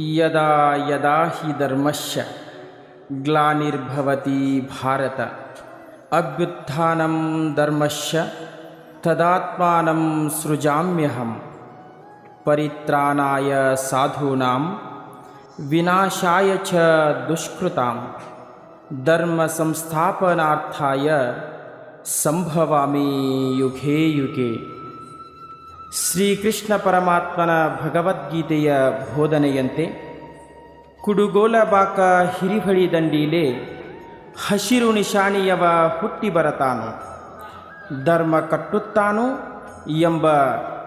यदा यदा हि धर्मस्य ग्लानिर्भवति भारत। अभ्युत्थानं धर्मस्य तदात्मानं सृजाम्यहं परित्राणाय साधूनां विनाशाय च दुष्कृतां। धर्मसंस्थापनार्थाय सम्भवामि युगे युगे। ಶ್ರೀಕೃಷ್ಣ ಪರಮಾತ್ಮನ ಭಗವದ್ಗೀತೆಯ ಬೋಧನೆಯಂತೆ ಕುಡುಗೋಲಬಾಕ ಹಿರಿಹಳಿ ದಂಡೀಲೆ ಹಸಿರು ನಿಶಾಣಿಯವ ಹುಟ್ಟಿ ಬರತಾನು, ಧರ್ಮ ಕಟ್ಟುತ್ತಾನು ಎಂಬ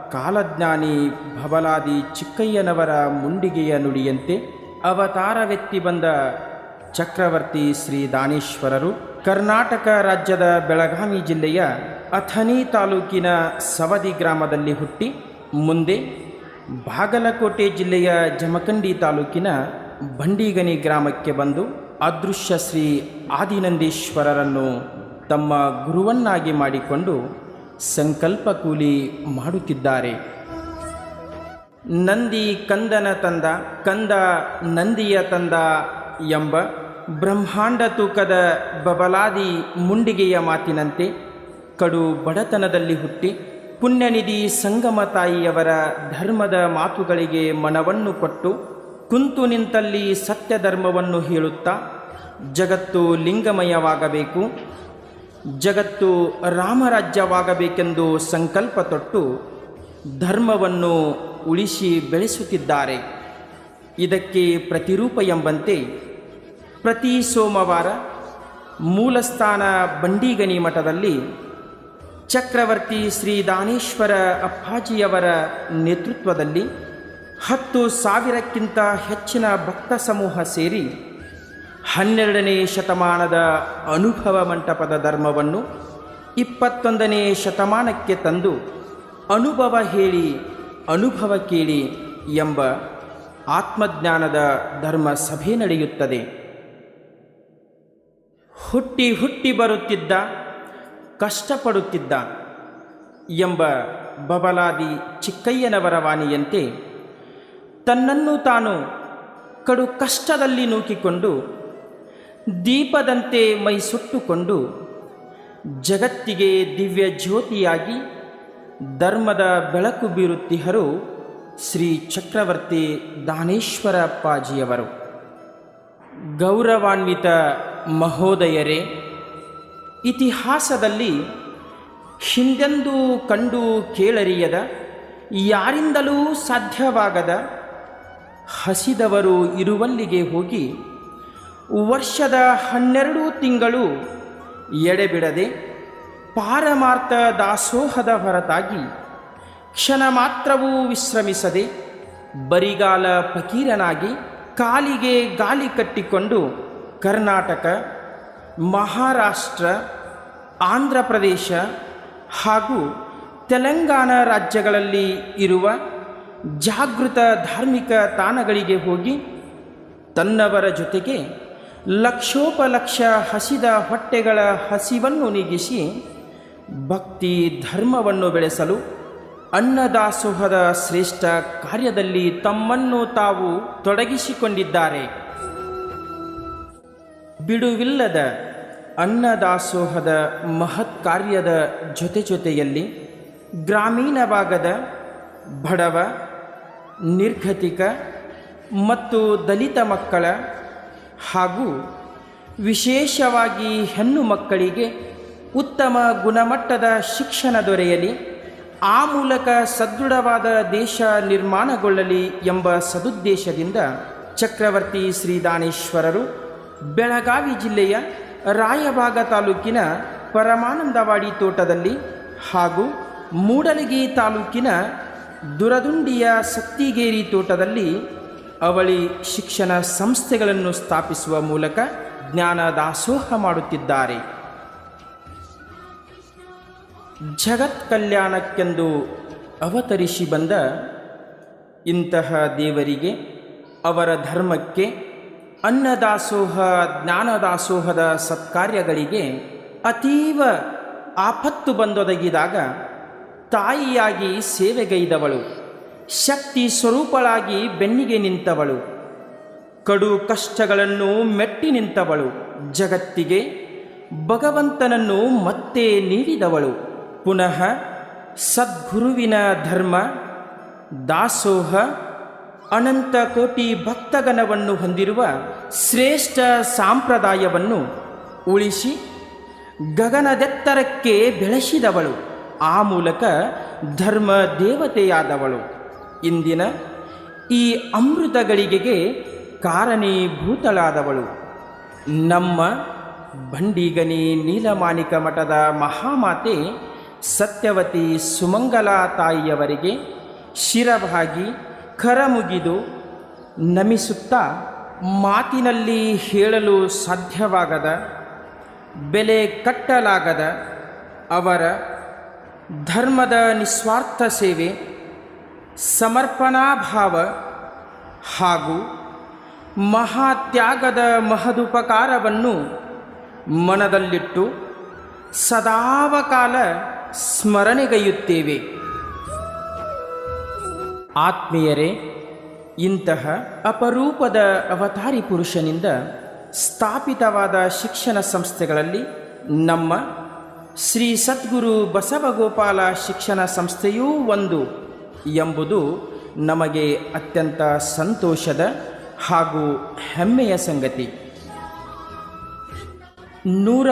ಕಾಲಜ್ಞಾನಿ ಭವಲಾದಿ ಚಿಕ್ಕಯ್ಯನವರ ಮುಂಡಿಗೆಯ ನುಡಿಯಂತೆ ಅವತಾರವೆತ್ತಿ ಬಂದ ಚಕ್ರವರ್ತಿ ಶ್ರೀ ದಾನೇಶ್ವರರು ಕರ್ನಾಟಕ ರಾಜ್ಯದ ಬೆಳಗಾವಿ ಜಿಲ್ಲೆಯ ಅಥಣಿ ತಾಲೂಕಿನ ಸವದಿ ಗ್ರಾಮದಲ್ಲಿ ಹುಟ್ಟಿ ಮುಂದೆ ಬಾಗಲಕೋಟೆ ಜಿಲ್ಲೆಯ ಜಮಖಂಡಿ ತಾಲೂಕಿನ ಬಂಡಿಗನಿ ಗ್ರಾಮಕ್ಕೆ ಬಂದು ಅದೃಶ್ಯ ಶ್ರೀ ಆದಿನಂದೀಶ್ವರರನ್ನು ತಮ್ಮ ಗುರುವನ್ನಾಗಿ ಮಾಡಿಕೊಂಡು ಸಂಕಲ್ಪ ಕೂಲಿ ಮಾಡುತ್ತಿದ್ದಾರೆ. ನಂದಿ ಕಂದನ ತಂದ, ಕಂದ ನಂದಿಯ ತಂದ ಎಂಬ ಬ್ರಹ್ಮಾಂಡ ತೂಕದ ಬಬಲಾದಿ ಮುಂಡಿಗೆಯ ಮಾತಿನಂತೆ ಕಡು ಬಡತನದಲ್ಲಿ ಹುಟ್ಟಿ ಪುಣ್ಯನಿಧಿ ಸಂಗಮ ತಾಯಿಯವರ ಧರ್ಮದ ಮಾತುಗಳಿಗೆ ಮನವನ್ನು ಕೊಟ್ಟು ಕುಂತು ನಿಂತಲ್ಲಿ ಸತ್ಯ ಧರ್ಮವನ್ನು ಹೇಳುತ್ತಾ ಜಗತ್ತು ಲಿಂಗಮಯವಾಗಬೇಕು, ಜಗತ್ತು ರಾಮರಾಜ್ಯವಾಗಬೇಕೆಂದು ಸಂಕಲ್ಪ ತೊಟ್ಟು ಧರ್ಮವನ್ನು ಉಳಿಸಿ ಬೆಳೆಸುತ್ತಿದ್ದಾರೆ. ಇದಕ್ಕೆ ಪ್ರತಿರೂಪ ಎಂಬಂತೆ ಪ್ರತಿ ಸೋಮವಾರ ಮೂಲಸ್ಥಾನ ಬಂಡಿಗನಿ ಮಠದಲ್ಲಿ ಚಕ್ರವರ್ತಿ ಶ್ರೀ ದಾನೇಶ್ವರ ಅಪ್ಪಾಜಿಯವರ ನೇತೃತ್ವದಲ್ಲಿ ಹತ್ತು ಸಾವಿರಕ್ಕಿಂತ ಹೆಚ್ಚಿನ ಭಕ್ತ ಸಮೂಹ ಸೇರಿ ಹನ್ನೆರಡನೇ ಶತಮಾನದ ಅನುಭವ ಮಂಟಪದ ಧರ್ಮವನ್ನು ಇಪ್ಪತ್ತೊಂದನೇ ಶತಮಾನಕ್ಕೆ ತಂದು ಅನುಭವ ಹೇಳಿ, ಅನುಭವ ಕೇಳಿ ಎಂಬ ಆತ್ಮಜ್ಞಾನದ ಧರ್ಮ ಸಭೆ ನಡೆಯುತ್ತದೆ. ಹುಟ್ಟಿ ಹುಟ್ಟಿ ಬರುತ್ತಿದ್ದ ಕಷ್ಟಪಡುತ್ತಿದ್ದ ಎಂಬ ಬಬಲಾದಿ ಚಿಕ್ಕಯ್ಯನವರ ವಾಣಿಯಂತೆ ತನ್ನನ್ನು ತಾನು ಕಡು ಕಷ್ಟದಲ್ಲಿ ನೂಕಿಕೊಂಡು ದೀಪದಂತೆ ಮೈ ಸುಟ್ಟುಕೊಂಡು ಜಗತ್ತಿಗೆ ದಿವ್ಯ ಜ್ಯೋತಿಯಾಗಿ ಧರ್ಮದ ಬೆಳಕು ಬೀರುತ್ತಿಹರು ಶ್ರೀ ಚಕ್ರವರ್ತಿ ದಾನೇಶ್ವರ ಅಪ್ಪಾಜಿಯವರು. ಗೌರವಾನ್ವಿತ ಮಹೋದಯರೇ ಇತಿಹಾಸದಲ್ಲಿ ಹಿಂದೆಂದೂ ಕಂಡು ಕೇಳರಿಯದ, ಯಾರಿಂದಲೂ ಸಾಧ್ಯವಾಗದ, ಹಸಿದವರು ಇರುವಲ್ಲಿಗೆ ಹೋಗಿ ವರ್ಷದ ಹನ್ನೆರಡು ತಿಂಗಳು ಎಡೆಬಿಡದೆ ಪಾರಮಾರ್ಥ ದಾಸೋಹದ ಹೊರತಾಗಿ ಕ್ಷಣ ಮಾತ್ರವೂ ವಿಶ್ರಮಿಸದೆ ಬರಿಗಾಲ ಫಕೀರನಾಗಿ ಕಾಲಿಗೆ ಗಾಲಿ ಕಟ್ಟಿಕೊಂಡು ಕರ್ನಾಟಕ ಮಹಾರಾಷ್ಟ್ರ, ಆಂಧ್ರ ಪ್ರದೇಶ ಹಾಗೂ ತೆಲಂಗಾಣ ರಾಜ್ಯಗಳಲ್ಲಿ ಇರುವ ಜಾಗೃತ ಧಾರ್ಮಿಕ ತಾಣಗಳಿಗೆ ಹೋಗಿ ತನ್ನವರ ಜೊತೆಗೆ ಲಕ್ಷೋಪಲಕ್ಷ ಹಸಿದ ಹೊಟ್ಟೆಗಳ ಹಸಿವನ್ನು ನೀಗಿಸಿ ಭಕ್ತಿ ಧರ್ಮವನ್ನು ಬೆಳೆಸಲು ಅನ್ನದಾಸೋಹದ ಶ್ರೇಷ್ಠ ಕಾರ್ಯದಲ್ಲಿ ತಮ್ಮನ್ನು ತಾವು ತೊಡಗಿಸಿಕೊಂಡಿದ್ದಾರೆ. ಬಿಡುವಿಲ್ಲದ ಅನ್ನದಾಸೋಹದ ಮಹತ್ ಕಾರ್ಯದ ಜೊತೆ ಜೊತೆಯಲ್ಲಿ ಗ್ರಾಮೀಣ ಭಾಗದ ಬಡವ, ನಿರ್ಗತಿಕ ಮತ್ತು ದಲಿತ ಮಕ್ಕಳ ಹಾಗೂ ವಿಶೇಷವಾಗಿ ಹೆಣ್ಣು ಮಕ್ಕಳಿಗೆ ಉತ್ತಮ ಗುಣಮಟ್ಟದ ಶಿಕ್ಷಣ ದೊರೆಯಲಿ, ಆ ಮೂಲಕ ಸದೃಢವಾದ ದೇಶ ನಿರ್ಮಾಣಗೊಳ್ಳಲಿ ಎಂಬ ಸದುದ್ದೇಶದಿಂದ ಚಕ್ರವರ್ತಿ ಶ್ರೀದಾನೇಶ್ವರರು ಬೆಳಗಾವಿ ಜಿಲ್ಲೆಯ ರಾಯಭಾಗ ತಾಲೂಕಿನ ಪರಮಾನಂದವಾಡಿ ತೋಟದಲ್ಲಿ ಹಾಗೂ ಮೂಡಲಗಿ ತಾಲೂಕಿನ ದುರದುಂಡಿಯ ಸತ್ತಿಗೇರಿ ತೋಟದಲ್ಲಿ ಅವಳಿ ಶಿಕ್ಷಣ ಸಂಸ್ಥೆಗಳನ್ನು ಸ್ಥಾಪಿಸುವ ಮೂಲಕ ಜ್ಞಾನ ದಾಸೋಹ ಮಾಡುತ್ತಿದ್ದಾರೆ. ಜಗತ್ ಕಲ್ಯಾಣಕ್ಕೆಂದು ಅವತರಿಸಿ ಬಂದ ಇಂತಹ ದೇವರಿಗೆ ಅವರ ಧರ್ಮಕ್ಕೆ ಅನ್ನದಾಸೋಹ, ಜ್ಞಾನದಾಸೋಹದ ಸತ್ಕಾರ್ಯಗಳಿಗೆ ಅತೀವ ಆಪತ್ತು ಬಂದೊದಗಿದಾಗ ತಾಯಿಯಾಗಿ ಸೇವೆಗೈದವಳು, ಶಕ್ತಿ ಸ್ವರೂಪಳಾಗಿ ಬೆನ್ನಿಗೆ ನಿಂತವಳು, ಕಡು ಕಷ್ಟಗಳನ್ನು ಮೆಟ್ಟಿ ನಿಂತವಳು, ಜಗತ್ತಿಗೆ ಭಗವಂತನನ್ನು ಮತ್ತೆ ನೀಡಿದವಳು. ಪುನಃ ಸದ್ಗುರುವಿನ ಧರ್ಮ, ದಾಸೋಹ ಅನಂತ ಕೋಟಿ ಭಕ್ತಗಣವನ್ನು ಹೊಂದಿರುವ ಶ್ರೇಷ್ಠ ಸಾಂಪ್ರದಾಯವನ್ನು ಉಳಿಸಿ ಗಗನದೆತ್ತರಕ್ಕೆ ಬೆಳೆಸಿದವಳು. ಆ ಮೂಲಕ ಧರ್ಮ ದೇವತೆಯಾದವಳು. ಇಂದಿನ ಈ ಅಮೃತಗಳಿಗೆಗೆ ಕಾರಣೀಭೂತಳಾದವಳು. ನಮ್ಮ ಬಂಡಿಗನಿ ನೀಲಮಾಣಿಕ ಮಠದ ಮಹಾಮಾತೆ ಸತ್ಯವತಿ ಸುಮಂಗಲಾ ತಾಯಿಯವರಿಗೆ ಶಿರಭಾಗಿ ಕರಮುಗಿದು ನಮಿಸುತ್ತಾ ಮಾತಿನಲ್ಲಿ ಹೇಳಲು ಸಾಧ್ಯವಾಗದ, ಬೆಲೆ ಕಟ್ಟಲಾಗದ ಅವರ ಧರ್ಮದ ನಿಸ್ವಾರ್ಥ ಸೇವೆ, ಸಮರ್ಪಣಾಭಾವ ಹಾಗೂ ಮಹಾತ್ಯಾಗದ ಮಹದುಪಕಾರವನ್ನು ಮನದಲ್ಲಿಟ್ಟು ಸದಾವಕಾಲ ಸ್ಮರಣೆಗೈಯುತ್ತೇವೆ. ಆತ್ಮೀಯರೇ, ಇಂತಹ ಅಪರೂಪದ ಅವತಾರಿ ಪುರುಷನಿಂದ ಸ್ಥಾಪಿತವಾದ ಶಿಕ್ಷಣ ಸಂಸ್ಥೆಗಳಲ್ಲಿ ನಮ್ಮ ಶ್ರೀ ಸದ್ಗುರು ಬಸವಗೋಪಾಲ ಶಿಕ್ಷಣ ಸಂಸ್ಥೆಯೂ ಒಂದು ಎಂಬುದು ನಮಗೆ ಅತ್ಯಂತ ಸಂತೋಷದ ಹಾಗೂ ಹೆಮ್ಮೆಯ ಸಂಗತಿ. ನೂರ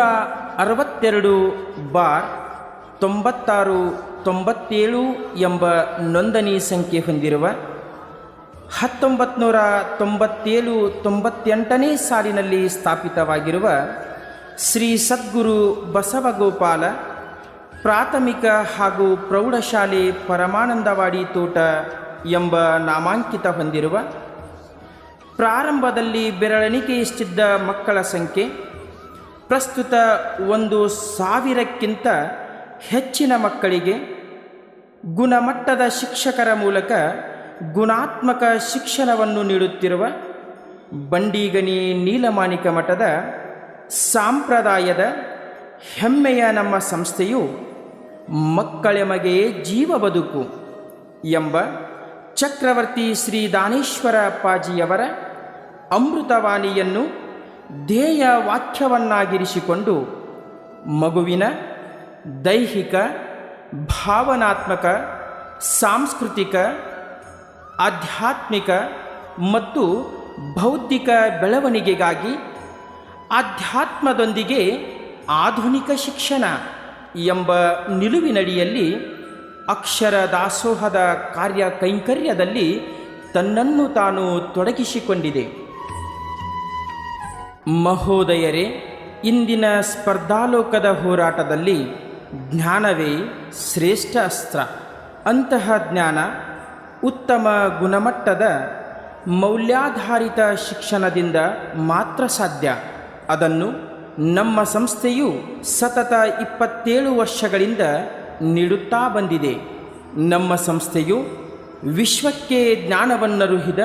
ಅರವತ್ತೆರಡು ಬಾರ್ ತೊಂಬತ್ತಾರು ತೊಂಬತ್ತೇಳು ಎಂಬ ನೋಂದಣಿ ಸಂಖ್ಯೆ ಹೊಂದಿರುವ ಹತ್ತೊಂಬತ್ತು ನೂರ ತೊಂಬತ್ತೇಳು ತೊಂಬತ್ತೆಂಟನೇ ಸಾಲಿನಲ್ಲಿ ಸ್ಥಾಪಿತವಾಗಿರುವ ಶ್ರೀ ಸದ್ಗುರು ಬಸವಗೋಪಾಲ ಪ್ರಾಥಮಿಕ ಹಾಗೂ ಪ್ರೌಢಶಾಲೆ ಪರಮಾನಂದವಾಡಿ ತೋಟ ಎಂಬ ನಾಮಾಂಕಿತ ಹೊಂದಿರುವ ಪ್ರಾರಂಭದಲ್ಲಿ ಬೆರಳೆಣಿಕೆಯಷ್ಟಿದ್ದ ಮಕ್ಕಳ ಸಂಖ್ಯೆ ಪ್ರಸ್ತುತ ಒಂದು ಸಾವಿರಕ್ಕಿಂತ ಹೆಚ್ಚಿನ ಮಕ್ಕಳಿಗೆ ಗುಣಮಟ್ಟದ ಶಿಕ್ಷಕರ ಮೂಲಕ ಗುಣಾತ್ಮಕ ಶಿಕ್ಷಣವನ್ನು ನೀಡುತ್ತಿರುವ ಬಂಡಿಗನಿ ನೀಲಮಾಣಿಕ ಮಠದ ಸಾಂಪ್ರದಾಯದ ಹೆಮ್ಮೆಯ ನಮ್ಮ ಸಂಸ್ಥೆಯು ಮಕ್ಕಳೆಮಗೆ ಜೀವ ಬದುಕು ಎಂಬ ಚಕ್ರವರ್ತಿ ಶ್ರೀ ದಾನೇಶ್ವರ ಅಪ್ಪಾಜಿಯವರ ಅಮೃತವಾಣಿಯನ್ನು ಧ್ಯೇಯ ವಾಕ್ಯವನ್ನಾಗಿರಿಸಿಕೊಂಡು ಮಗುವಿನ ದೈಹಿಕ ಭಾವನಾತ್ಮಕ, ಸಾಂಸ್ಕೃತಿಕ, ಆಧ್ಯಾತ್ಮಿಕ ಮತ್ತು ಬೌದ್ಧಿಕ ಬೆಳವಣಿಗೆಗಾಗಿ ಆಧ್ಯಾತ್ಮದೊಂದಿಗೆ ಆಧುನಿಕ ಶಿಕ್ಷಣ ಎಂಬ ನಿಲುವಿನಡಿಯಲ್ಲಿ ಅಕ್ಷರ ದಾಸೋಹದ ಕಾರ್ಯ ಕೈಂಕರ್ಯದಲ್ಲಿ ತನ್ನನ್ನು ತಾನು ತೊಡಗಿಸಿಕೊಂಡಿದೆ. ಮಹೋದಯರೇ, ಇಂದಿನ ಸ್ಪರ್ಧಾಲೋಕದ ಹೋರಾಟದಲ್ಲಿ ಜ್ಞಾನವೇ ಶ್ರೇಷ್ಠ ಅಸ್ತ್ರ. ಅಂತಹ ಜ್ಞಾನ ಉತ್ತಮ ಗುಣಮಟ್ಟದ ಮೌಲ್ಯಾಧಾರಿತ ಶಿಕ್ಷಣದಿಂದ ಮಾತ್ರ ಸಾಧ್ಯ. ಅದನ್ನು ನಮ್ಮ ಸಂಸ್ಥೆಯು ಸತತ ಇಪ್ಪತ್ತೇಳು ವರ್ಷಗಳಿಂದ ನೀಡುತ್ತಾ ಬಂದಿದೆ. ನಮ್ಮ ಸಂಸ್ಥೆಯು ವಿಶ್ವಕ್ಕೆ ಜ್ಞಾನವನ್ನರುಹಿದ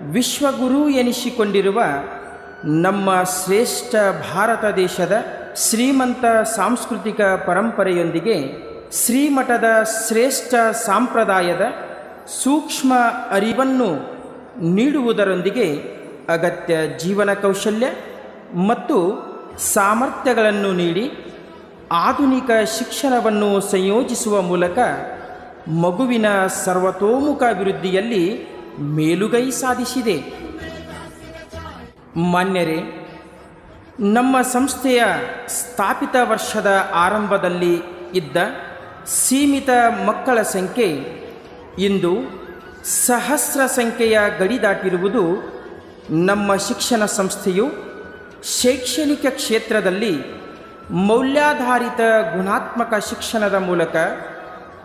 ವಿಶ್ವಗುರು ಎನಿಸಿಕೊಂಡಿರುವ ನಮ್ಮ ಶ್ರೇಷ್ಠ ಭಾರತ ದೇಶದ ಶ್ರೀಮಂತ ಸಾಂಸ್ಕೃತಿಕ ಪರಂಪರೆಯೊಂದಿಗೆ ಶ್ರೀಮಠದ ಶ್ರೇಷ್ಠ ಸಂಪ್ರದಾಯದ ಸೂಕ್ಷ್ಮ ಅರಿವನ್ನು ನೀಡುವುದರೊಂದಿಗೆ ಅಗತ್ಯ ಜೀವನ ಕೌಶಲ್ಯ ಮತ್ತು ಸಾಮರ್ಥ್ಯಗಳನ್ನು ನೀಡಿ ಆಧುನಿಕ ಶಿಕ್ಷಣವನ್ನು ಸಂಯೋಜಿಸುವ ಮೂಲಕ ಮಗುವಿನ ಸರ್ವತೋಮುಖ ಅಭಿವೃದ್ಧಿಯಲ್ಲಿ ಮೇಲುಗೈ ಸಾಧಿಸಿದೆ. ಮಾನ್ಯರೇ ನಮ್ಮ ಸಂಸ್ಥೆಯ ಸ್ಥಾಪಿತ ವರ್ಷದ ಆರಂಭದಲ್ಲಿ ಇದ್ದ ಸೀಮಿತ ಮಕ್ಕಳ ಸಂಖ್ಯೆ ಇಂದು ಸಹಸ್ರ ಸಂಖ್ಯೆಯ ಗಡಿ ದಾಟಿರುವುದು ನಮ್ಮ ಶಿಕ್ಷಣ ಸಂಸ್ಥೆಯು ಶೈಕ್ಷಣಿಕ ಕ್ಷೇತ್ರದಲ್ಲಿ ಮೌಲ್ಯಾಧಾರಿತ ಗುಣಾತ್ಮಕ ಶಿಕ್ಷಣದ ಮೂಲಕ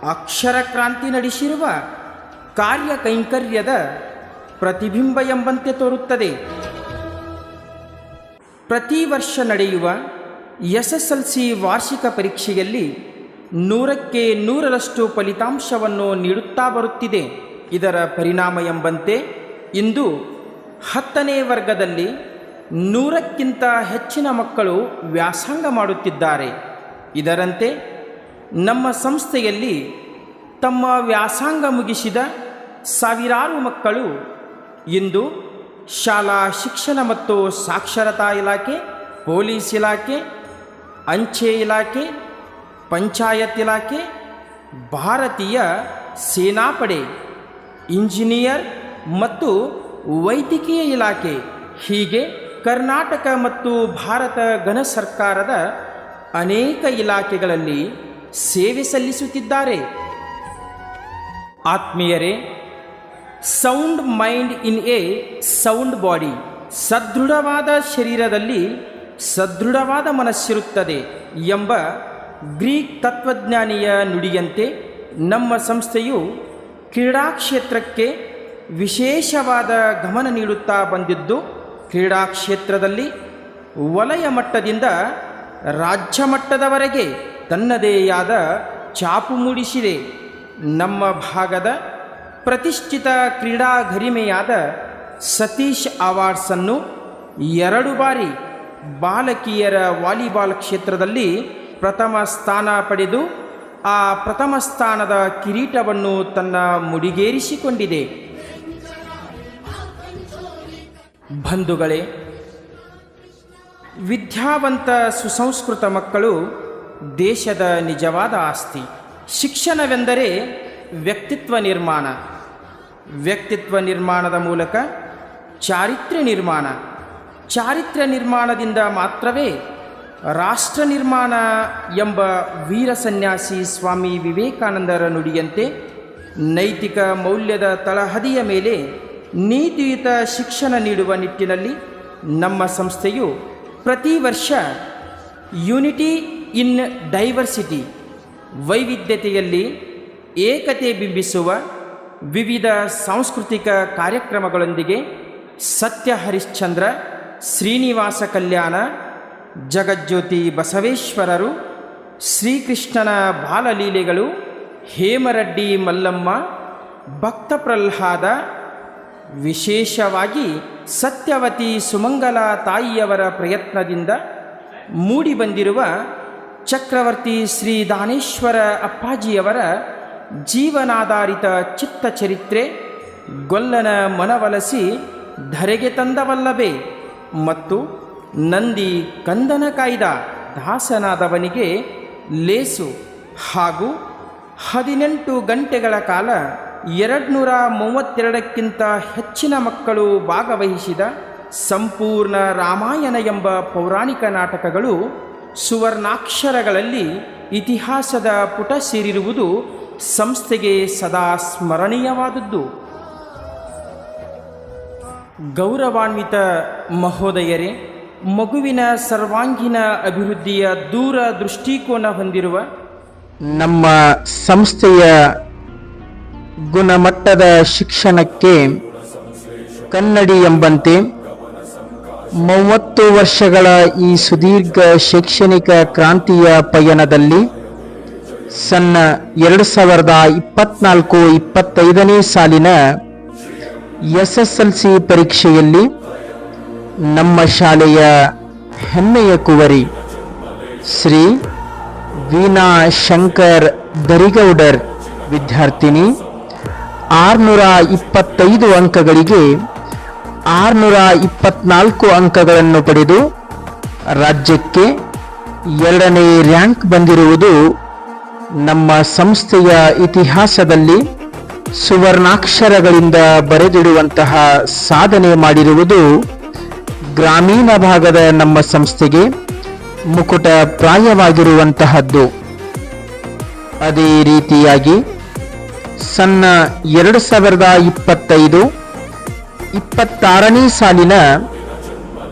ಅಕ್ಷರ ಕ್ರಾಂತಿ ನಡೆಸಿರುವ ಕಾರ್ಯಕೈಂಕರ್ಯದ ಪ್ರತಿಬಿಂಬ ಎಂಬಂತೆ ತೋರುತ್ತದೆ. ಪ್ರತಿ ವರ್ಷ ನಡೆಯುವ ಎಸ್ ಎಸ್ ಎಲ್ ಸಿ ವಾರ್ಷಿಕ ಪರೀಕ್ಷೆಯಲ್ಲಿ ನೂರಕ್ಕೆ ನೂರರಷ್ಟು ಫಲಿತಾಂಶವನ್ನು ನೀಡುತ್ತಾ ಬರುತ್ತಿದೆ. ಇದರ ಪರಿಣಾಮ ಎಂಬಂತೆ ಇಂದು ಹತ್ತನೇ ವರ್ಗದಲ್ಲಿ ನೂರಕ್ಕಿಂತ ಹೆಚ್ಚಿನ ಮಕ್ಕಳು ವ್ಯಾಸಂಗ ಮಾಡುತ್ತಿದ್ದಾರೆ. ಇದರಂತೆ ನಮ್ಮ ಸಂಸ್ಥೆಯಲ್ಲಿ ತಮ್ಮ ವ್ಯಾಸಂಗ ಮುಗಿಸಿದ ಸಾವಿರಾರು ಮಕ್ಕಳು ಇಂದು ಶಾಲಾ ಶಿಕ್ಷಣ ಮತ್ತು ಸಾಕ್ಷರತಾ ಇಲಾಖೆ, ಪೊಲೀಸ್ ಇಲಾಖೆ, ಅಂಚೆ ಇಲಾಖೆ, ಪಂಚಾಯತ್ ಇಲಾಖೆ, ಭಾರತೀಯ ಸೇನಾಪಡೆ, ಇಂಜಿನಿಯರ್ ಮತ್ತು ವೈದ್ಯಕೀಯ ಇಲಾಖೆ, ಹೀಗೆ ಕರ್ನಾಟಕ ಮತ್ತು ಭಾರತ ಗಣ ಸರ್ಕಾರದ ಅನೇಕ ಇಲಾಖೆಗಳಲ್ಲಿ ಸೇವೆ ಸಲ್ಲಿಸುತ್ತಿದ್ದಾರೆ. ಆತ್ಮೀಯರೇ sound mind in a sound body. ಸದೃಢವಾದ ಶರೀರದಲ್ಲಿ ಸದೃಢವಾದ ಮನಸ್ಸಿರುತ್ತದೆ ಎಂಬ ಗ್ರೀಕ್ ತತ್ವಜ್ಞಾನಿಯ ನುಡಿಯಂತೆ ನಮ್ಮ ಸಂಸ್ಥೆಯು ಕ್ರೀಡಾಕ್ಷೇತ್ರಕ್ಕೆ ವಿಶೇಷವಾದ ಗಮನ ನೀಡುತ್ತಾ ಬಂದಿದ್ದು, ಕ್ರೀಡಾಕ್ಷೇತ್ರದಲ್ಲಿ ವಲಯ ಮಟ್ಟದಿಂದ ರಾಜ್ಯ ಮಟ್ಟದವರೆಗೆ ತನ್ನದೇ ಆದ ಚಾಪು ಮೂಡಿಸಿದೆ. ನಮ್ಮ ಭಾಗದ ಪ್ರತಿಷ್ಠಿತ ಕ್ರೀಡಾ ಗರಿಮೆಯಾದ ಸತೀಶ್ ಅವಾರ್ಡ್ಸನ್ನು ಎರಡು ಬಾರಿ ಬಾಲಕಿಯರ ವಾಲಿಬಾಲ್ ಕ್ಷೇತ್ರದಲ್ಲಿ ಪ್ರಥಮ ಸ್ಥಾನ ಪಡೆದು, ಆ ಪ್ರಥಮ ಸ್ಥಾನದ ಕಿರೀಟವನ್ನು ತನ್ನ ಮುಡಿಗೇರಿಸಿಕೊಂಡಿದೆ. ಬಂಧುಗಳೇ, ವಿದ್ಯಾವಂತ ಸುಸಂಸ್ಕೃತ ಮಕ್ಕಳು ದೇಶದ ನಿಜವಾದ ಆಸ್ತಿ. ಶಿಕ್ಷಣವೆಂದರೆ ವ್ಯಕ್ತಿತ್ವ ನಿರ್ಮಾಣ. ವ್ಯಕ್ತಿತ್ವ ನಿರ್ಮಾಣದ ಮೂಲಕ ಚಾರಿತ್ರ್ಯ ನಿರ್ಮಾಣ. ಚಾರಿತ್ರ್ಯ ನಿರ್ಮಾಣದಿಂದ ಮಾತ್ರವೇ ರಾಷ್ಟ್ರ ನಿರ್ಮಾಣ ಎಂಬ ವೀರ ಸನ್ಯಾಸಿ ಸ್ವಾಮಿ ವಿವೇಕಾನಂದರ ನುಡಿಯಂತೆ ನೈತಿಕ ಮೌಲ್ಯದ ತಳಹದಿಯ ಮೇಲೆ ನೀತಿಯುತ ಶಿಕ್ಷಣ ನೀಡುವ ನಿಟ್ಟಿನಲ್ಲಿ ನಮ್ಮ ಸಂಸ್ಥೆಯು ಪ್ರತಿ ವರ್ಷ ಯುನಿಟಿ ಇನ್ ಡೈವರ್ಸಿಟಿ, ವೈವಿಧ್ಯತೆಯಲ್ಲಿ ಏಕತೆ ಬಿಂಬಿಸುವ ವಿವಿಧ ಸಾಂಸ್ಕೃತಿಕ ಕಾರ್ಯಕ್ರಮಗಳೊಂದಿಗೆ ಸತ್ಯ ಹರಿಶ್ಚಂದ್ರ, ಶ್ರೀನಿವಾಸ ಕಲ್ಯಾಣ, ಜಗಜ್ಯೋತಿ ಬಸವೇಶ್ವರರು, ಶ್ರೀಕೃಷ್ಣನ ಬಾಲಲೀಲೆಗಳು, ಹೇಮರಡ್ಡಿ ಮಲ್ಲಮ್ಮ ಭಕ್ತ ಪ್ರಹ್ಲಾದ ವಿಶೇಷವಾಗಿ ಸತ್ಯವತಿ ಸುಮಂಗಲ ತಾಯಿಯವರ ಪ್ರಯತ್ನದಿಂದ ಮೂಡಿಬಂದಿರುವ ಚಕ್ರವರ್ತಿ ಶ್ರೀ ದಾನೇಶ್ವರ ಅಪ್ಪಾಜಿಯವರ ಜೀವನಾಧಾರಿತ ಚಿತ್ತಚರಿತ್ರೆ ಗೊಲ್ಲನ ಮನವಲಸಿ ಧರೆಗೆ ತಂದವಲ್ಲವೇ? ಮತ್ತು ನಂದಿ ಕಂದನ ಕಾಯ್ದ ದಾಸನಾದವನಿಗೆ ಲೇಸು ಹಾಗೂ ಹದಿನೆಂಟು ಗಂಟೆಗಳ ಕಾಲ ಎರಡುನೂರ ಮೂವತ್ತೆರಡಕ್ಕಿಂತ ಹೆಚ್ಚಿನ ಮಕ್ಕಳು ಭಾಗವಹಿಸಿದ ಸಂಪೂರ್ಣ ರಾಮಾಯಣ ಎಂಬ ಪೌರಾಣಿಕ ನಾಟಕಗಳು ಸುವರ್ಣಾಕ್ಷರಗಳಲ್ಲಿ ಇತಿಹಾಸದ ಪುಟ ಸೇರಿರುವುದು ಸಂಸ್ಥೆಗೆ ಸದಾ ಸ್ಮರಣೀಯವಾದದ್ದು. ಗೌರವಾನ್ವಿತ ಮಹೋದಯರೇ, ಮಗುವಿನ ಸರ್ವಾಂಗೀಣ ಅಭಿವೃದ್ಧಿಯ ದೂರ ದೃಷ್ಟಿಕೋನ ಹೊಂದಿರುವ ನಮ್ಮ ಸಂಸ್ಥೆಯ ಗುಣಮಟ್ಟದ ಶಿಕ್ಷಣಕ್ಕೆ ಕನ್ನಡಿ ಎಂಬಂತೆ ಮೂವತ್ತು ವರ್ಷಗಳ ಈ ಸುದೀರ್ಘ ಶೈಕ್ಷಣಿಕ ಕ್ರಾಂತಿಯ ಪಯಣದಲ್ಲಿ ಸನ್ನ ಎರಡು ಸಾವಿರದ ಇಪ್ಪತ್ನಾಲ್ಕು ಇಪ್ಪತ್ತೈದನೇ ಸಾಲಿನ ಎಸ್ ಎಸ್ ಎಲ್ ಸಿ ಪರೀಕ್ಷೆಯಲ್ಲಿ ನಮ್ಮ ಶಾಲೆಯ ಹೆಮ್ಮೆಯ ಕುವರಿ ಶ್ರೀ ವೀಣಾ ಶಂಕರ್ ದರಿಗೌಡರ್ ವಿದ್ಯಾರ್ಥಿನಿ, ಆರುನೂರ ಇಪ್ಪತ್ತೈದು ಅಂಕಗಳಿಗೆ ಆರುನೂರ ಇಪ್ಪತ್ನಾಲ್ಕು ಅಂಕಗಳನ್ನು ಪಡೆದು ರಾಜ್ಯಕ್ಕೆ ಎರಡನೇ ರ್ಯಾಂಕ್ ಬಂದಿರುವುದು ನಮ್ಮ ಸಂಸ್ಥೆಯ ಇತಿಹಾಸದಲ್ಲಿ ಸುವರ್ಣಾಕ್ಷರಗಳಿಂದ ಬರೆದಿಡುವಂತಹ ಸಾಧನೆ ಮಾಡಿರುವುದು ಗ್ರಾಮೀಣ ಭಾಗದ ನಮ್ಮ ಸಂಸ್ಥೆಗೆ ಮುಕುಟ ಪ್ರಾಯವಾಗಿರುವಂತಹದ್ದು. ಅದೇ ರೀತಿಯಾಗಿ ಸನ್ನ ಎರಡು ಸಾವಿರದ ಇಪ್ಪತ್ತೈದು ಇಪ್ಪತ್ತಾರನೇ ಸಾಲಿನ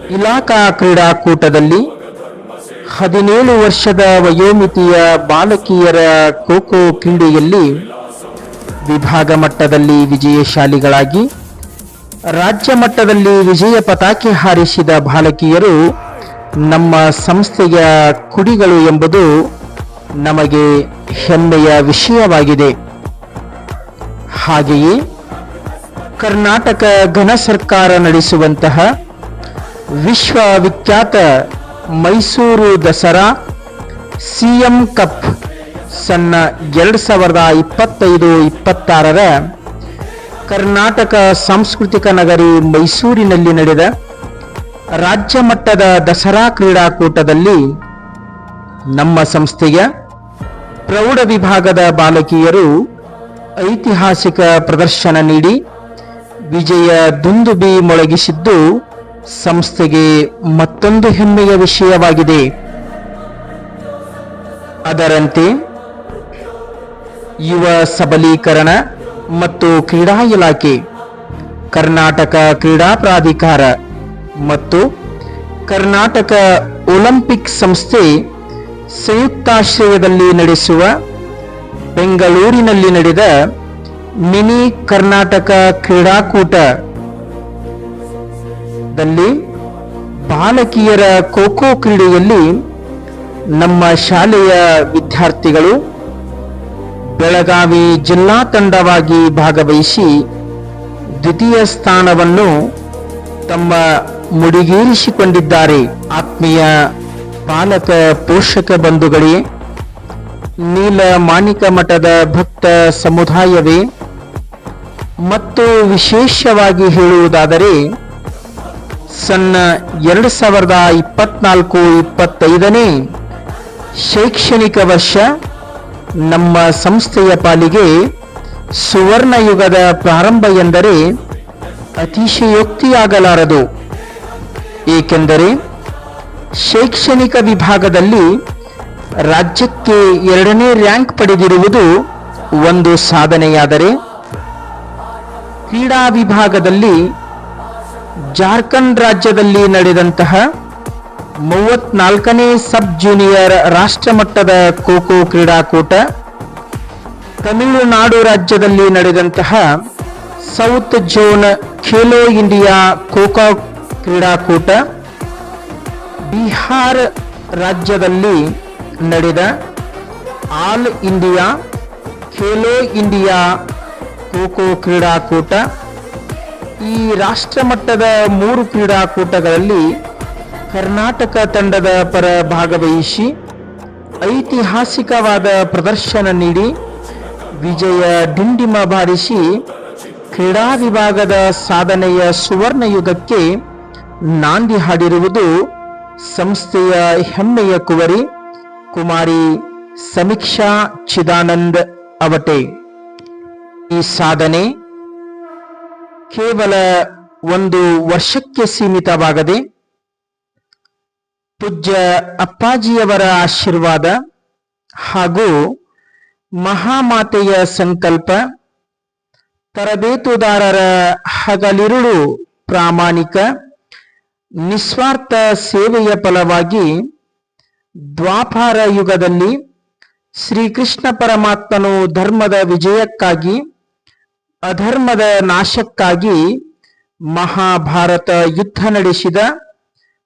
ಇಲಾಖಾ ಕ್ರೀಡಾಕೂಟದಲ್ಲಿ ಹದಿನೇಳು ವರ್ಷದ ವಯೋಮಿತಿಯ ಬಾಲಕಿಯರ ಖೋಖೋ ಕ್ರೀಡೆಯಲ್ಲಿ ವಿಭಾಗ ಮಟ್ಟದಲ್ಲಿ ವಿಜಯಶಾಲಿಗಳಾಗಿ, ರಾಜ್ಯ ಮಟ್ಟದಲ್ಲಿ ವಿಜಯ ಪತಾಕೆ ಹಾರಿಸಿದ ಬಾಲಕಿಯರು ನಮ್ಮ ಸಂಸ್ಥೆಯ ಕುಡಿಗಳು ಎಂಬುದು ನಮಗೆ ಹೆಮ್ಮೆಯ ವಿಷಯವಾಗಿದೆ. ಹಾಗೆಯೇ ಕರ್ನಾಟಕ ಘನ ಸರ್ಕಾರ ನಡೆಸುವಂತಹ ವಿಶ್ವವಿಖ್ಯಾತ ಮೈಸೂರು ದಸರಾ ಸಿಎಂ ಕಪ್ ಸಣ್ಣ ಎರಡು ಸಾವಿರದ ಇಪ್ಪತ್ತೈದು, ಇಪ್ಪತ್ತಾರರ ಕರ್ನಾಟಕ ಸಾಂಸ್ಕೃತಿಕ ನಗರಿ ಮೈಸೂರಿನಲ್ಲಿ ನಡೆದ ರಾಜ್ಯ ಮಟ್ಟದ ದಸರಾ ಕ್ರೀಡಾಕೂಟದಲ್ಲಿ ನಮ್ಮ ಸಂಸ್ಥೆಯ ಪ್ರೌಢ ವಿಭಾಗದ ಬಾಲಕಿಯರು ಐತಿಹಾಸಿಕ ಪ್ರದರ್ಶನ ನೀಡಿ ವಿಜಯ ದುಂದುಬಿ ಮೊಳಗಿಸಿದ್ದು ಸಂಸ್ಥೆಗೆ ಮತ್ತೊಂದು ಹೆಮ್ಮೆಯ ವಿಷಯವಾಗಿದೆ. ಅದರಂತೆ ಯುವ ಸಬಲೀಕರಣ ಮತ್ತು ಕ್ರೀಡಾ ಇಲಾಖೆ, ಕರ್ನಾಟಕ ಕ್ರೀಡಾ ಪ್ರಾಧಿಕಾರ ಮತ್ತು ಕರ್ನಾಟಕ ಒಲಿಂಪಿಕ್ ಸಂಸ್ಥೆ ಸಂಯುಕ್ತಾಶ್ರಯದಲ್ಲಿ ನಡೆಸುವ ಬೆಂಗಳೂರಿನಲ್ಲಿ ನಡೆದ ಮಿನಿ ಕರ್ನಾಟಕ ಕ್ರೀಡಾಕೂಟ ದಲ್ಲಿ ಬಾಲಕಿಯರ ಖೋಖೋ ಕ್ರೀಡೆಯಲ್ಲಿ ನಮ್ಮ ಶಾಲೆಯ ವಿದ್ಯಾರ್ಥಿಗಳು ಬೆಳಗಾವಿ ಜಿಲ್ಲಾ ತಂಡವಾಗಿ ಭಾಗವಹಿಸಿ ದ್ವಿತೀಯ ಸ್ಥಾನವನ್ನು ತಮ್ಮ ಮುಡಿಗೇರಿಸಿಕೊಂಡಿದ್ದಾರೆ. ಆತ್ಮೀಯ ಪಾಲಕ ಪೋಷಕ ಬಂಧುಗಳೇ, ನೀಲ ಮಾಣಿಕ ಮಠದ ಭಕ್ತ ಸಮುದಾಯವೇ, ಮತ್ತು ವಿಶೇಷವಾಗಿ ಹೇಳುವುದಾದರೆ ಸನ್ನ ಎರಡು ಸಾವಿರದ ಇಪ್ಪತ್ನಾಲ್ಕು ಇಪ್ಪತ್ತೈದನೇ ಶೈಕ್ಷಣಿಕ ವರ್ಷ ನಮ್ಮ ಸಂಸ್ಥೆಯ ಪಾಲಿಗೆ ಸುವರ್ಣ ಯುಗದ ಪ್ರಾರಂಭ ಎಂದರೆ ಅತಿಶಯೋಕ್ತಿಯಾಗಲಾರದು. ಏಕೆಂದರೆ ಶೈಕ್ಷಣಿಕ ವಿಭಾಗದಲ್ಲಿ ರಾಜ್ಯಕ್ಕೆ ಎರಡನೇ ರ್ಯಾಂಕ್ ಪಡೆದಿರುವುದು ಒಂದು ಸಾಧನೆಯಾದರೆ ಕ್ರೀಡಾ ವಿಭಾಗದಲ್ಲಿ ಜಾರ್ಖಂಡ್ ರಾಜ್ಯದಲ್ಲಿ ನಡೆದಂತಹ ಮೂವತ್ನಾಲ್ಕನೇ ಸಬ್ ಜೂನಿಯರ್ ರಾಷ್ಟ್ರಮಟ್ಟದ ಖೋಖೋ ಕ್ರೀಡಾಕೂಟ ತಮಿಳುನಾಡು ರಾಜ್ಯದಲ್ಲಿ ನಡೆದಂತಹ south zone Khelo India kho kho ಕ್ರೀಡಾಕೂಟ ಬಿಹಾರ ರಾಜ್ಯದಲ್ಲಿ ನಡೆದ all India Khelo India kho kho ಕ್ರೀಡಾಕೂಟ. ಈ ರಾಷ್ಟ್ರ ಮಟ್ಟದ ಮೂರು ಕ್ರೀಡಾಕೂಟಗಳಲ್ಲಿ ಕರ್ನಾಟಕ ತಂಡದ ಪರ ಭಾಗವಹಿಸಿ ಐತಿಹಾಸಿಕವಾದ ಪ್ರದರ್ಶನ ನೀಡಿ ವಿಜಯ ಡಿಂಡಿಮ ಬಾರಿಸಿ ಕ್ರೀಡಾ ವಿಭಾಗದ ಸಾಧನೆಯ ಸುವರ್ಣ ಯುಗಕ್ಕೆ ನಾಂದಿ ಹಾಡಿರುವುದು ಸಂಸ್ಥೆಯ ಹೆಮ್ಮೆಯ ಕುವರಿ. ಕುಮಾರಿ ಸಮೀಕ್ಷಾ ಚಿದಾನಂದ್ ಅವಟೆ. ಈ ಸಾಧನೆ ಕೇವಲ ಒಂದು ವರ್ಷಕ್ಕೆ ಸೀಮಿತವಾಗದೆ ಪೂಜ್ಯ ಅಪ್ಪಾಜಿಯವರ ಆಶೀರ್ವಾದ ಹಾಗೂ ಮಹಾಮಾತೆಯ ಸಂಕಲ್ಪ, ತರಬೇತುದಾರರ ಹಗಲಿರುಳು ಪ್ರಾಮಾಣಿಕ, ನಿಸ್ವಾರ್ಥ ಸೇವೆಯ ಫಲವಾಗಿ ದ್ವಾಪಾರ ಯುಗದಲ್ಲಿ ಶ್ರೀಕೃಷ್ಣ ಪರಮಾತ್ಮನು ಧರ್ಮದ ವಿಜಯಕ್ಕಾಗಿ ಅಧರ್ಮದ ನಾಶಕ್ಕಾಗಿ ಮಹಾಭಾರತ ಯುದ್ಧ ನಡೆಸಿದ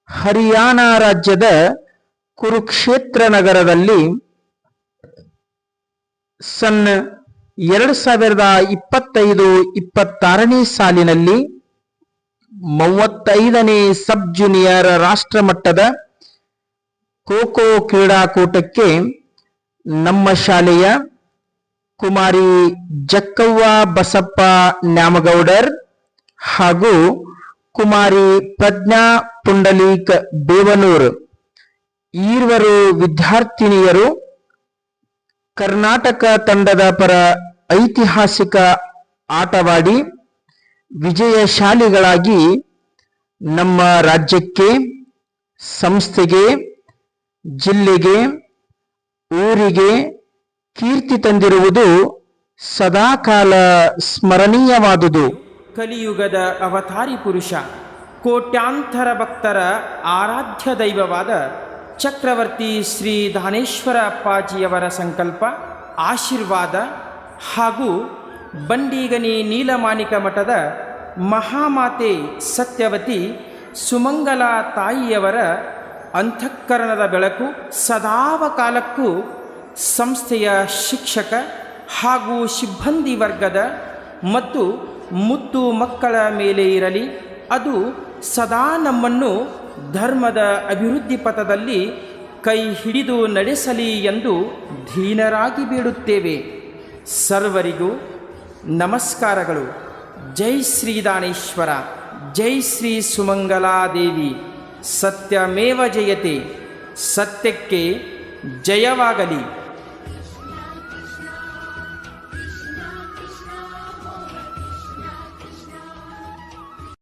ಹರಿಯಾಣ ರಾಜ್ಯದ ಕುರುಕ್ಷೇತ್ರ ನಗರದಲ್ಲಿ ಸನ್ ಎರಡು ಸಾವಿರದ ಇಪ್ಪತ್ತೈದು ಇಪ್ಪತ್ತಾರನೇ ಸಾಲಿನಲ್ಲಿ ಮೂವತ್ತೈದನೇ ಸಬ್ ಜೂನಿಯರ್ ರಾಷ್ಟ್ರಮಟ್ಟದ ಖೋಖೋ ಕ್ರೀಡಾಕೂಟಕ್ಕೆ ನಮ್ಮ ಶಾಲೆಯ ಕುಮಾರಿ ಜಕ್ಕವ್ವ ಬಸಪ್ಪ ನ್ಯಾಮಗೌಡರ್ ಹಾಗೂ ಕುಮಾರಿ ಪ್ರಜ್ಞಾ ಪುಂಡಲೀಕ್ ಬೇವನೂರ್. ಈರ್ವರು ವಿದ್ಯಾರ್ಥಿನಿಯರು ಕರ್ನಾಟಕ ತಂಡದ ಪರ ಐತಿಹಾಸಿಕ ಆಟವಾಡಿ ವಿಜಯಶಾಲಿಗಳಾಗಿ ನಮ್ಮ ರಾಜ್ಯಕ್ಕೆ, ಸಂಸ್ಥೆಗೆ, ಜಿಲ್ಲೆಗೆ, ಊರಿಗೆ ಕೀರ್ತಿ ತಂದಿರುವುದು ಸದಾಕಾಲ ಸ್ಮರಣೀಯವಾದುದು. ಕಲಿಯುಗದ ಅವತಾರಿ ಪುರುಷ, ಕೋಟ್ಯಾಂತರ ಭಕ್ತರ ಆರಾಧ್ಯ ದೈವವಾದ ಚಕ್ರವರ್ತಿ ಶ್ರೀ ದಾನೇಶ್ವರ ಅಪ್ಪಾಜಿಯವರ ಸಂಕಲ್ಪ, ಆಶೀರ್ವಾದ ಹಾಗೂ ಬಂಡಿಗನಿ ನೀಲಮಾಣಿಕ ಮಠದ ಮಹಾಮಾತೆ ಸತ್ಯವತಿ ಸುಮಂಗಲಾ ತಾಯಿಯವರ ಅಂತಃಕರಣದ ಬೆಳಕು ಸದಾವಕಾಲಕ್ಕೂ ಸಂಸ್ಥೆಯ ಶಿಕ್ಷಕ ಹಾಗೂ ಸಿಬ್ಬಂದಿ ವರ್ಗದ ಮತ್ತು ಮುತ್ತು ಮಕ್ಕಳ ಮೇಲೆ ಇರಲಿ, ಅದು ಸದಾ ನಮ್ಮನ್ನು ಧರ್ಮದ ಅಭಿವೃದ್ಧಿ ಪಥದಲ್ಲಿ ಕೈ ಹಿಡಿದು ನಡೆಸಲಿ ಎಂದು ಧೀನರಾಗಿ ಬೇಡುತ್ತೇವೆ. ಸರ್ವರಿಗೂ ನಮಸ್ಕಾರಗಳು. ಜೈ ಶ್ರೀ ದಾನೇಶ್ವರ ಜೈ ಶ್ರೀ ಸುಮಂಗಲಾದೇವಿ ಸತ್ಯಮೇವ ಜಯತೆ. ಸತ್ಯಕ್ಕೆ ಜಯವಾಗಲಿ.